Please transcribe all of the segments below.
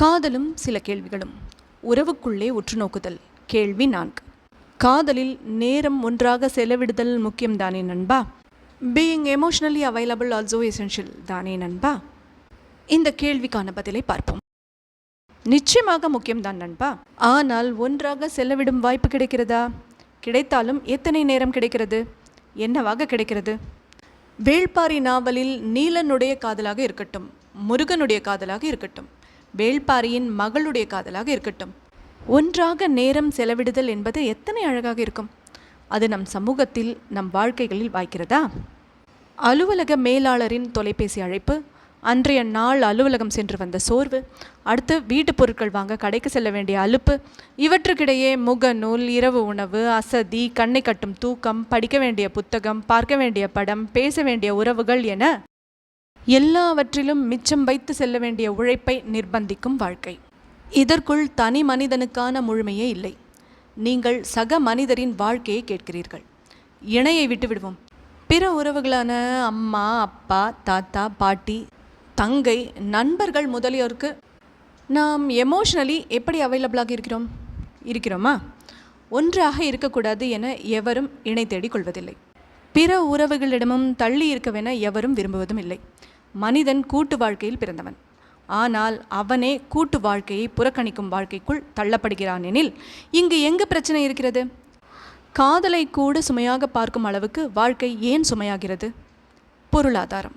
காதலும் சில கேள்விகளும். உறவுக்குள்ளே உற்று நோக்குதல் கேள்வி நான்கு. காதலில் நேரம் ஒன்றாக செலவிடுதல் முக்கியம்தானே நண்பா? Being emotionally available also essential தானே நண்பா? இந்த கேள்விக்கான பதிலை பார்ப்போம். நிச்சயமாக முக்கியம்தான் நண்பா. ஆனால் ஒன்றாக செலவிடும் வாய்ப்பு கிடைக்கிறதா? கிடைத்தாலும் எத்தனை நேரம் கிடைக்கிறது? என்னவாக கிடைக்கிறது? வேள்பாரி நாவலில் நீலனுடைய காதலாக இருக்கட்டும் முருகனுடைய காதலாக இருக்கட்டும் வேள்பாரியின் மகளுடைய காதலாக இருக்கட்டும். ஒன்றாக நேரம் செலவிடுதல் என்பது எத்தனை அழகாக இருக்கும். அது நம் சமூகத்தில் நம் வாழ்க்கைகளில் வாய்க்கிறதா? அலுவலக மேலாளரின் தொலைபேசி அழைப்பு அன்றைய நாள் அலுவலகம் சென்று வந்த சோர்வு அடுத்து வீட்டுப் பொருட்கள் வாங்க கடைக்கு செல்ல வேண்டிய அலுப்பு இவற்றுக்கிடையே முகநூல் இரவு உணவு அசதி கண்ணை கட்டும் தூக்கம் படிக்க வேண்டிய புத்தகம் பார்க்க வேண்டிய படம் பேச வேண்டிய உறவுகள் என எல்லாவற்றிலும் மிச்சம் வைத்து செல்ல வேண்டிய உழைப்பை நிர்பந்திக்கும் வாழ்க்கை. இதற்குள் தனி மனிதனுக்கான முழுமையே இல்லை. நீங்கள் சக மனிதரின் வாழ்க்கையை கேட்கிறீர்கள். இணையை விட்டு விடுவோம். பிற உறவுகளான அம்மா அப்பா தாத்தா பாட்டி தங்கை நண்பர்கள் முதலியோருக்கு நாம் எமோஷ்னலி எப்படி அவைலபிளாக இருக்கிறோம்? இருக்கிறோமா? ஒன்றாக இருக்கக்கூடாது என எவரும் இணை தேடிக் கொள்வதில்லை. பிற உறவுகளிடமும் தள்ளி இருக்கவென எவரும் விரும்புவதும் இல்லை. மனிதன் கூட்டு வாழ்க்கையில் பிறந்தவன். ஆனால் அவனே கூட்டு வாழ்க்கையை புறக்கணிக்கும் வாழ்க்கைக்குள் தள்ளப்படுகிறான் எனில் இங்கு எங்கு பிரச்சனை இருக்கிறது? காதலை கூட சுமையாக பார்க்கும் அளவுக்கு வாழ்க்கை ஏன் சுமையாகிறது? பொருளாதாரம்.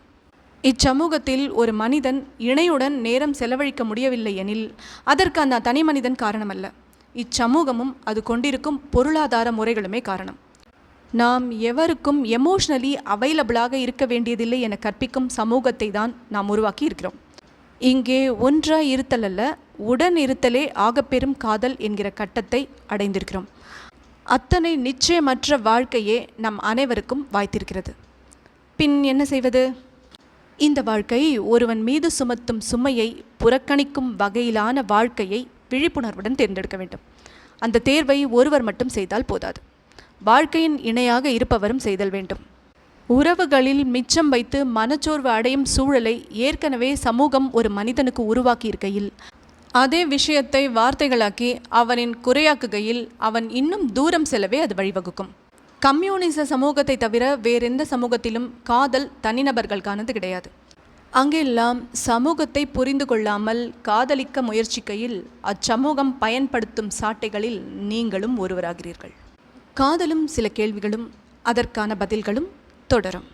இச்சமூகத்தில் ஒரு மனிதன் இணையுடன் நேரம் செலவழிக்க முடியவில்லை எனில் அதற்கு அந்த தனி மனிதன் காரணமல்ல. இச்சமூகமும் அது கொண்டிருக்கும் பொருளாதார முறைகளுமே காரணம். நாம் எவருக்கும் எமோஷ்னலி அவைலபிளாக இருக்க வேண்டியதில்லை என கற்பிக்கும் சமூகத்தை தான் நாம் உருவாக்கி இருக்கிறோம். இங்கே ஒன்றாய் இருத்தல் அல்ல உடன் இருத்தலே ஆகப்பெரும் காதல் என்கிற கட்டத்தை அடைந்திருக்கிறோம். அத்தனை நிச்சயமற்ற வாழ்க்கையே நம் அனைவருக்கும் வாய்த்திருக்கிறது. பின் என்ன செய்வது? இந்த வாழ்க்கை ஒருவன் மீது சுமத்தும் சுமையை புறக்கணிக்கும் வகையிலான வாழ்க்கையை விழிப்புணர்வுடன் தேர்ந்தெடுக்க வேண்டும். அந்த தேர்வை ஒருவர் மட்டும் செய்தால் போதாது. வாழ்க்கையின் இணையாக இருப்பவரும் செய்தல் வேண்டும். உறவுகளில் மிச்சம் வைத்து மனச்சோர்வு அடையும் சூழலை ஏற்கனவே சமூகம் ஒரு மனிதனுக்கு உருவாக்கி இருக்கையில் அதே விஷயத்தை வார்த்தைகளாக்கி அவனின் குறையாக்குகையில் அவன் இன்னும் தூரம் செல்லவே அது வழிவகுக்கும். கம்யூனிச சமூகத்தை தவிர வேறெந்த சமூகத்திலும் காதல் தனிநபர்களுக்கானது கிடையாது. அங்கெல்லாம் சமூகத்தை புரிந்து கொள்ளாமல் காதலிக்க முயற்சிக்கையில் அச்சமூகம் பயன்படுத்தும் சாட்டைகளில் நீங்களும் ஒருவராகிறீர்கள். காதலும் சில கேள்விகளும் அதற்கான பதில்களும் தொடரும்.